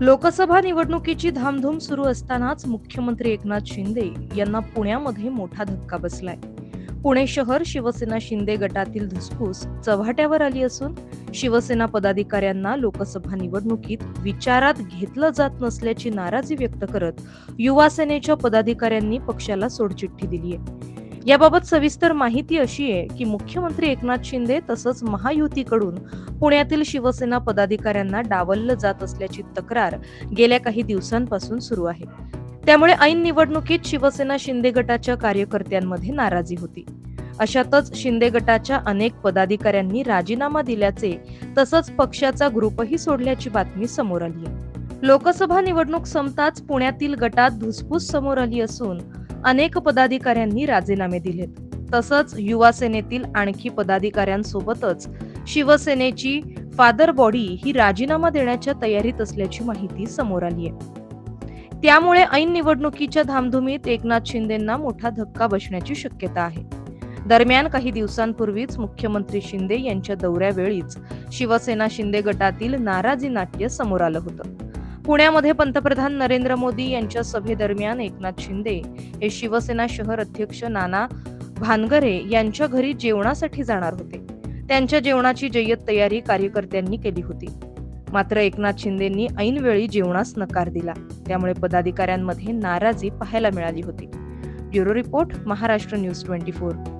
लोकसभा निवडणुकीची धामधूम सुरू असतानाच मुख्यमंत्री एकनाथ शिंदे यांना पुण्यामध्ये मोठा धक्का बसलाय. पुणे शहर शिवसेना शिंदे गटातील धुसफूस चव्हाट्यावर आली असून शिवसेना पदाधिकाऱ्यांना लोकसभा निवडणुकीत विचारात घेतलं जात नसल्याची नाराजी व्यक्त करत युवासेनेच्या पदाधिकाऱ्यांनी पक्षाला सोडचिठ्ठी दिली आहे याबाबत सविस्तर माहिती अशी आहे की मुख्यमंत्री एकनाथ शिंदे तसंच महायुतीकडून पुण्यातील शिवसेना पदाधिकाऱ्यांना डावललं जात असल्याची तक्रार गेल्या काही दिवसांपासून सुरू आहे. त्यामुळे ऐन निवडणुकीत शिवसेना शिंदे गटाच्या कार्यकर्त्यांमध्ये नाराजी होती. अशातच शिंदे गटाच्या अनेक पदाधिकाऱ्यांनी राजीनामा दिल्याचे तसंच पक्षाचा ग्रुपही सोडल्याची बातमी समोर आली लोकसभा निवडणूक संपताच पुण्यातील गटात धुसफूस समोर आली असून अनेक पदाधिकाऱ्यांनी राजीनामे दिलेत. तसंच युवा सेनेतील आणखी पदाधिकाऱ्यांसोबतच शिवसेनेची फादर बॉडी ही राजीनामा देण्याच्या तयारीत असल्याची माहिती समोर आली आहे. त्यामुळे ऐन निवडणुकीच्या धामधुमीत एकनाथ शिंदेंना मोठा धक्का बसण्याची शक्यता आहे. दरम्यान काही दिवसांपूर्वीच मुख्यमंत्री शिंदे यांच्या दौऱ्यावेळीच शिवसेना शिंदे गटातील नाराजी नाट्य समोर आलं होतं. पुण्यामध्ये पंतप्रधान नरेंद्र मोदी यांच्या सभेदरम्यान एकनाथ शिंदे हे शिवसेना शहर अध्यक्ष नाना भानगरे यांच्या घरी जेवणासाठी जाणार होते. त्यांच्या जेवणाची जय्यत तयारी कार्यकर्त्यांनी केली होती. मात्र एकनाथ शिंदेंनी ऐनवेळी जेवणास नकार दिला. त्यामुळे पदाधिकाऱ्यांमध्ये नाराजी पाहायला मिळाली होती. Bureau report Maharashtra news twenty four.